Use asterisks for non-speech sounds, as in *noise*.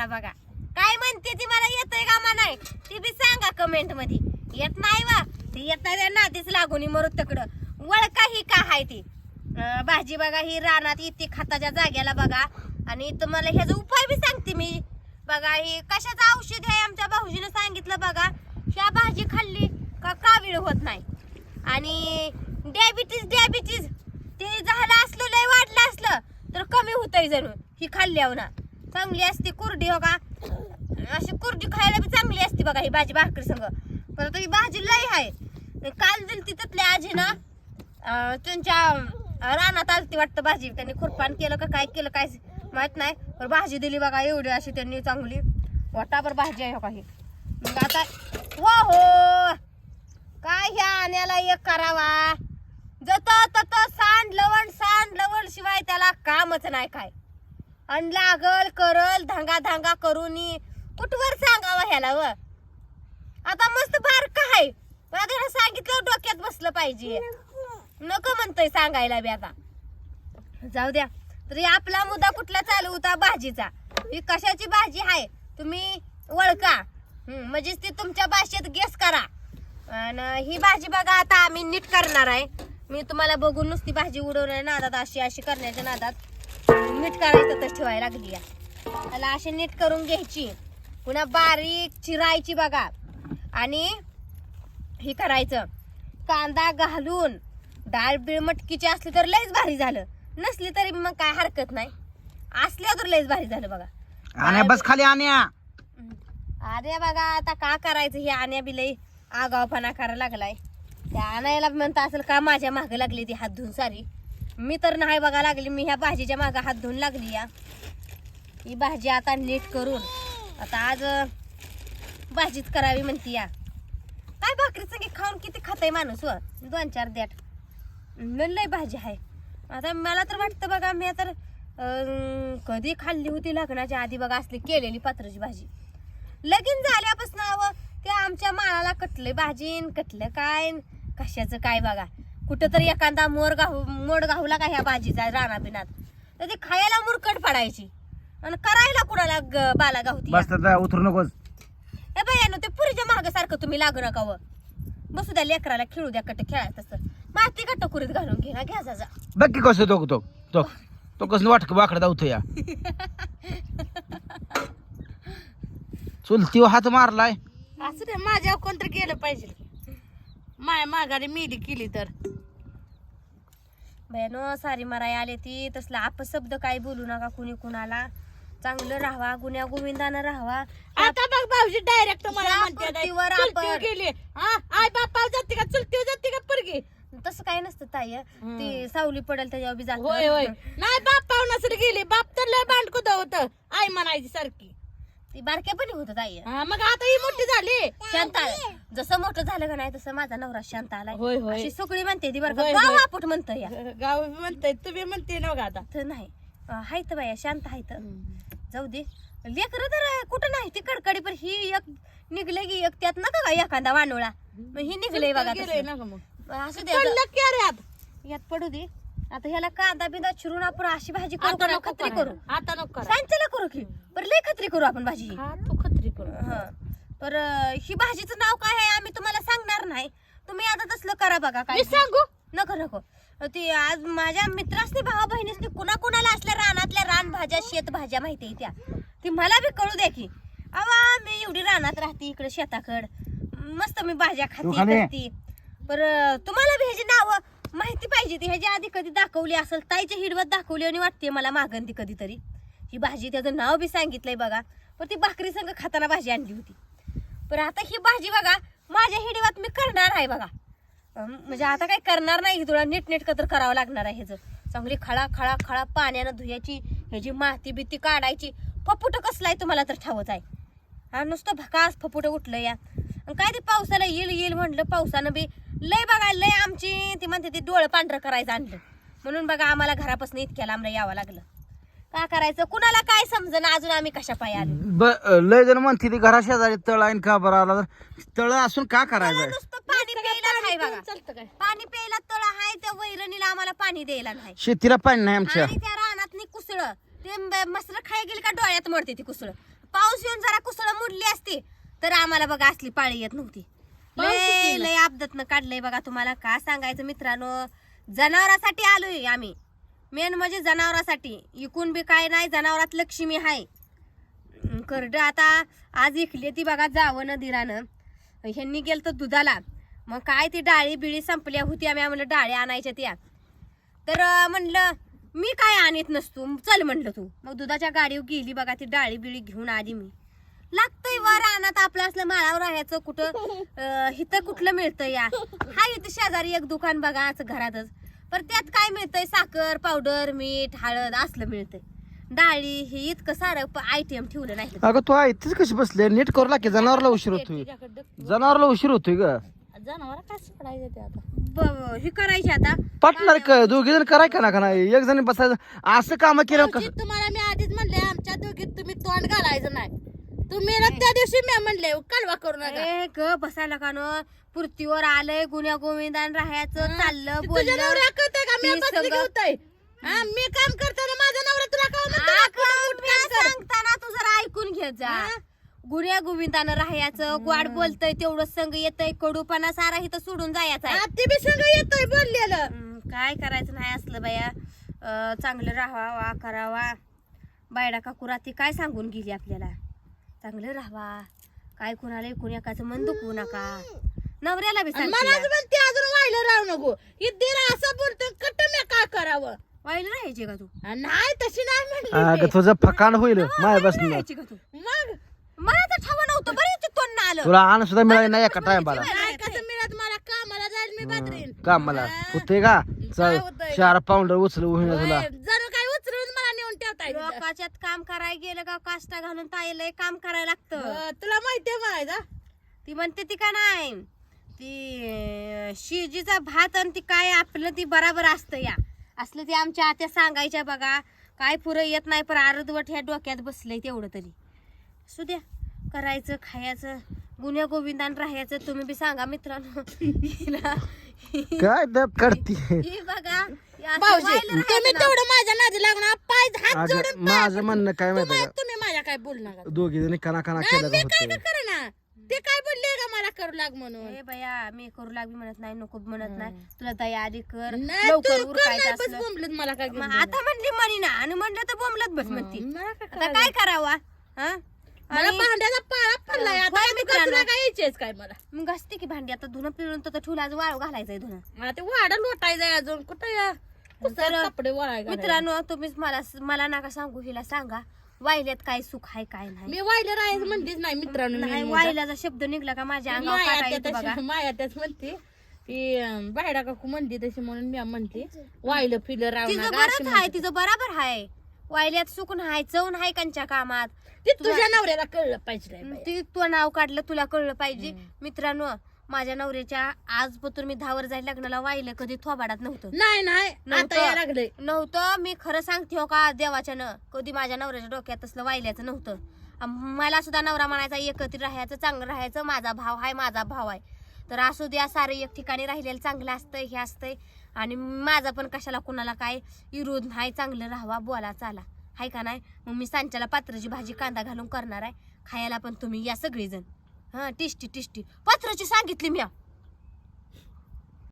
करा बघा. काय म्हणते ती मला? येतंय का मला नाही ती बी सांगा कमेंटमध्ये. येत नाही वा. ती येत ना नातीच लागून मरू तकड वळका ही का हाय ती? भाजी बघा ही रानात इथे खाताच्या जाग्याला बघा. आणि तुम्हाला ह्याचा उपाय बी सांगते मी. बघा ही कशाचं औषध आहे आमच्या भाऊजीनं सांगितलं बघा. ह्या भाजी खाल्ली का कावीळ होत नाही. आणि डायबिटीज डायबिटीज ते झालं असलं लय वाढलं असलं तर कमी होतंय जरूर ही खाल्ल्यावर ना. चांगली असते कुरडी हो का? अशी कुरडी खायला बी चांगली असते बघा ही भाजी भाकरी संग. परत ही भाजी लय आहे काल दिली ती तिथल्या आजीनं अं, त्यांच्या रानात आलती वाटतं भाजी. त्यांनी खुरपान केलं का काय केलं काय माहीत नाही. पण भाजी दिली बघा एवढी अशी त्यांनी चांगली. वाटाभर भाजी आहे हो काही मग आता हो हो! काय ह्या आण्याला एक करावा. जत तत सांड लवण सांड लवण शिवाय त्याला कामच नाही काय. आणि लागल करल धांगा धांगा करून. कुठवर सांगावं ह्याला व? आता मस्त बारक आहे. पण सांगितलं डोक्यात बसलं पाहिजे. नको म्हणतोय सांगायला बी आता. जाऊ द्या. तरी आपला मुद्दा कुठला चालू होता? भाजीचा. ही कशाची भाजी आहे तुम्ही वळका. म्हणजेच ती तुमच्या भाषेत गेस करा. आणि ही भाजी बघा आता आम्ही नीट करणार आहे. मी तुम्हाला बघून नुसती भाजी उडवणार नादात अशी अशी करण्याच्या नादात. नीट करायचं तर ठेवायला लागली त्याला अशी नीट करून घ्यायची. पुन्हा बारीक चिरायची बघा. आणि हे करायचं. कांदा घालून डाळ बिळ मटकीची असली तर लयच भारी झालं. नसली तरी मग काय हरकत नाही. असल्या तर लयच भारी झालं बघा. आणि बस खाली आण्या. अरे बघा आता का करायचं? हे आण्या बी लई आगावपणा करायला लागलाय. त्या आणायला म्हणता असेल का माझ्या मागं लागली ती हात धुवून सारी? मी तर नाही बघा लागली मी ह्या भाजीच्या मागं हात धुवून लागली या. ही भाजी आता नीट करून आता आज भाजीच करावी म्हणती या. काय भाकरी संगी खाऊन किती खात आहे माणूस व दोन चार द्याट लय लय भाजी आहे. आता मला तर वाटतं बघा मी तर कधी खाल्ली होती लग्नाच्या आधी बघा असली केलेली पात्राची भाजी. लगीन झाल्यापासून ते आमच्या माळाला कटले भाजीन कटलं काय कशाचं काय बघा. कुठं तरी एखादा मोर गाहू मोड गाहूला का ह्या भाजीचा राणा बिनात तर ती खायला मुरकट पडायची. आणि करायला कुणाला ग- बाला गावती बस तर उतरू नकोस. ए बायानो ते पुरीच्या माग सारखं तुम्ही लागू नका व. बसू द्या लेकराला खेळू द्या कट खेळायचं तसं. माती कट्ट कुरीत घालून घे ना घ्या जा बघ की कसं तो तो तो तो कसं वाटक वाकडा धावतो या. *laughs* चुलती हात मारलाय. असं नाही माझ्यावर कोणतरी गेलं पाहिजे. माया माघारी मेली केली तर. बयानो सारी मराई आले ती तसला अपशब्द काही बोलू नका कुणी कुणाला. चांगलं राहावा गुन्ह्या गोविंदानं राहावा. आता बघ भाऊजी डायरेक्ट मला म्हणते पृथ्वीवर आपण- गेली. हा? बापा जाते का? जाते का परगी? तसं काही नसतं ताई ती सावली पडेल त्याच्यावर बी होय होय. जात नाही बाप पाहुणासरी गेली. बाप तर लय बांडकुद होत. आई म्हणायची सारखी. ती बारक्या पण होत ताई. हा, मग आता ही मोठी झाली. शांत आला. जसं मोठं झालं का नाही तसं माझा नवरा शांत आलाय. होय, होय. अशी सुकळी म्हणते ती बरं होय, का. होय. गाव आपट म्हणतं या. गाव म्हणताय तुम्ही म्हणते ना बघा आता. तर नाही. अं, हायत बाया शांत हायत. जाऊ दे. लेकर तर कुठं नाही ती कडकडी पण ही एक निघले की एक त्यात नका का एखादा वानोळा? मग ही निघले बघा. ना मग? असू दे पडलं की. यात पडू दे. आता ह्याला कांदा बिंदा चिरून आपण अशी भाजी करू आता का नको खत्री करायला. करू. आता नको करा सांचला करू की? पर लय खत्री करू आपण भाजी ही. हा तू खत्री करू. हा. पर अं, ही भाजीचं नाव काय आहे आम्ही तुम्हाला सांगणार नाही. तुम्ही आता तसलं करा बघा काय मी सांगू? नको नको. ती आज माझ्या मित्रासनी भावा बहिणीसनी कुणा कुणाला असल्या रानातल्या रान भाज्या शेत भाज्या माहिती आहे त्या. ती मला बी कळू द्या की. अवा मी एवढी रानात राहते इकडे शेताकड. मस्त मी भाज्या तू खाते खाली ये. करते. पर अं, तुम्हाला बी ह्याची नावं माहिती पाहिजे ती ह्याच्या आधी कधी दाखवली असेल ताईच्या हिडवत दाखवली आणि वाटते मला मागण ती कधीतरी. ही भाजी त्याचं नाव बी सांगितलंय बघा. पण ती भाकरी संग खाताना भाजी आणली होती. पण आता ही भाजी बघा माझ्या हिडीवात मी करणार आहे बघा. म्हणजे आता काय करणार नाही तुला नीट नीट तर करावं लागणार आहे ह्याचं. चांगली खळा खळा खळा पाण्यानं धुयाची ह्याची माती बिती काढायची. फपुटं कसलं आहे तुम्हाला तर ठावत आहे. हा नुसतं भकास फपुटं उठलं या. आणि काय ते पावसाला येईल येईल म्हटलं पावसानं बी. लय बघा लय आमची ती म्हणते ती डोळं पांढरं करायचं आणलं. म्हणून बघा आम्हाला घरापासून इतक्या लांब यावं लागलं. का करायचं? कुणाला काय समजणं? अजून आम्ही कशा पाय आलो? ब लय जण म्हणते ती घरा शेजारी तळ आहे का बरं आला तर तळ असून का करायचं नुसतं पाणी प्यायला नाही बघा. चालतं काय? पाणी प्यायला तळ आहे त्या वैरणीला आम्हाला पाणी द्यायला नाही. शेतीला पाणी नाही आमच्या. आणि त्या रानात कुसळ. ते मसर खाय गेली का डोळ्यात मोडते ती कुसळ. पाऊस येऊन जरा कुसळ मुडली असती तर आम्हाला बघा असली पाळी येत नव्हती. लय. लय अपदातनं काढलंय बघा तुम्हाला. का सांगायचं मित्रांनो? जनावरासाठी आलोय आम्ही. मेन म्हणजे जनावरासाठी. इकून बी काय नाही जनावरात लक्ष्मी आहे. करड आता आज इकली ती बघा जावं न दिरानं ह्यांनी गेलं तर दुधाला. मग काय ती डाळी बिळी संपल्या होत्या आम्ही. म्हणलं डाळी आणायच्या त्या. तर म्हणलं मी काय आणत नसतो? चल म्हणलं तू. मग दुधाच्या गाडीवर गेली बघा ती डाळी बिळी घेऊन आली मी. लागतंय वर रानात आपलं असलं माळावर राहायचं कुठं? *laughs* इथं कुठलं मिळतं या? हा इथं शेजारी एक दुकान बघा असं घरातच. पण त्यात काय मिळतंय? साखर पावडर मीठ हळद असलं मिळतंय. डाळी हे इतकं सारं आयटम ठेवलं नाही अगं तू आहे तीच कशी बसले? नीट करू लागते जनावरला उशीर होतोय. जनावरला उशीर होतोय ग. जनावर काय सोडायचं ते आता? ब- हे करायची आता. पाटणार क दोघे जण कराय का ना का नाही? एक जण बसायचं. असं काम केलं कसं तुम्हाला मी आधीच म्हणले आमच्या दोघीत तुम्ही तोंड घालायचं नाही. तुम्ही ना त्या दिवशी मी म्हणले कालवा करू नका. ए ग बसायला का न? पुरतीवर आलंय गुन्ह्या गोविंदान राहायचं चाललं तुझ्या बोललं. नवरा कळतंय का? मी ती बदली सगळं- घेतोय हा, मी काम करताना माझा नवरा तुला का म्हणतो? अगं, मी सांगताना तू जरा ऐकून घे जा. गुन्ह्या गोविंदानं राहायचं गोड बोलतय तेवढं संग येतय कडूपणा सारा इथं सोडून जायचा हा, ते बी सगळं येतोय बोललेलं. काय करायचं नाही असलं बाया. अं, चांगलं राहावा करावा बायडा काकू ती काय सांगून गेली आपल्याला? चांगलं राहावा. काय कुणाला एकूण एकाचं मन दुखवू नका. नवऱ्याला बी आणि मलाच सांग म्हणते अजून व्हायला राहू नको. दिरा असं बोलतो कट मी काय करावं? वाईला राहायची का तू? हा, नाही तशी नाही अगं म्हणली तुझं फकाण होईल. माय बसणं राहायची का तू? मग? मला तर ठाव नव्हतं बरं तोंड आलं. तुला आण सुद्धा मिळालं नाही एका टायमाला. नाही कसं मिळत मला? कामाला जाईल मी बाजरीन. का मला होते का? चल? चार पाऊंडर उचल होईना तुला जणू काय उचलून मला नेऊन लोकाच्यात काम करायला गेलं का काष्टा घालून ताईला काम करायला लागतं. तुला माहितीये म्हणायचा ती म्हणते ती का नाही? ती अं, शिजीचा भात आणि ती काय आपलं ती बराबर असतं या. असलं ती आमच्या आत्या सांगायच्या बघा काय पुरं येत नाही पण अर्धवट ह्या डोक्यात बसलंय तेवढं तरी. असू द्या करायचं खायचं गुन्ह्या गोविंदान राहायचं तुम्ही बी सांगा मित्रांनो. हिला काय दब करते ही बघा असं भाऊजी व्हायला तुम्ही राहायचं ना. तेवढं माझ्या नादी लागून पाय हात अगं जोडून पाया माझं म्हणणं काय माहिती तुम्ही का? तुम्ही माझ्या काय बोलू नका दोघी जणी कना कना केलं मी काय होतं का करे ना? ते काय बोलले का मला करू लाग म्हणून? ए बया मी करू लागली म्हणत नाही नको म्हणत नाही. तुला दया आधी कर. नाही लवकर तू कर उरकायचं नाही बस असलं. बोंबलत मला काय मग आता म्हणली मनी ना आणि म्हणलं तर बोंबलत बस म्हणती. मला काय आता काय करावा? हा? मला आणि भांड्याचा पाळा पडलाय. होय, काय मित्रांनो. तुला काय यायचेच काय मला? मग असते की भांडी आता धुणं पिळून तर ठेवलं आज वाळू घालायचंय धुणं. मला ते वाडा लोटायचंय अजून. कुठं या? कुठं कपडे वळाय घालायला? मित्रांनो तुम्हीच मला मला नका सांगू हिला सांगा वाहिल्यात काय सुख आहे काय नाही. मी वायला राहायचं म्हणलीच नाही मित्रांनो मी. नाही वाहिल्याचा शब्द निघला का माझ्या अंगावर माया काटा त्या येतो बघा. तशी- माया त्याच म्हणते. ती अं, बाहेर काकू म्हणली तशी म्हणून मी म्हणते वायलं फिलं राहू तिचं आहे बराबर आहे. वाहिल्यात सुकून हाय चवून हाय कंच्या कामात. ते तुझ्या नवऱ्याला कळलं पाहिजे. ती तू नाव काढलं तुला कळलं पाहिजे. मित्रांनो माझ्या नवऱ्याच्या आज पतून मी दहा वर जायला लग्नाला वाहिलं कधी थोबाडात नव्हतं. नाही नाही नव्हतं. आता या लागलंय. नव्हतं मी खरं सांगते हो का देवाच्या न कधी माझ्या नवऱ्याच्या डोक्यात तसलं वाहिल्याचं नव्हतं. अं, मला सुद्धा नवरा म्हणायचा एकत्रित राहायचं चांगलं राहायचं माझा भाव आहे माझा भाव आहे तर असू द्या सारं एक ठिकाणी राहिलेलं चांगलं असतंय हे असतंय. आणि माझा पण कशाला कुणाला काय विरोध नाही चांगलं राहावा बोला चाला. हाय का नाही? मग मी सांच्याला पात्राची भाजी कांदा घालून करणार आहे. खायला पण तुम्ही या सगळेजण. हा टिष्टी टिष्टी पात्राची सांगितली मी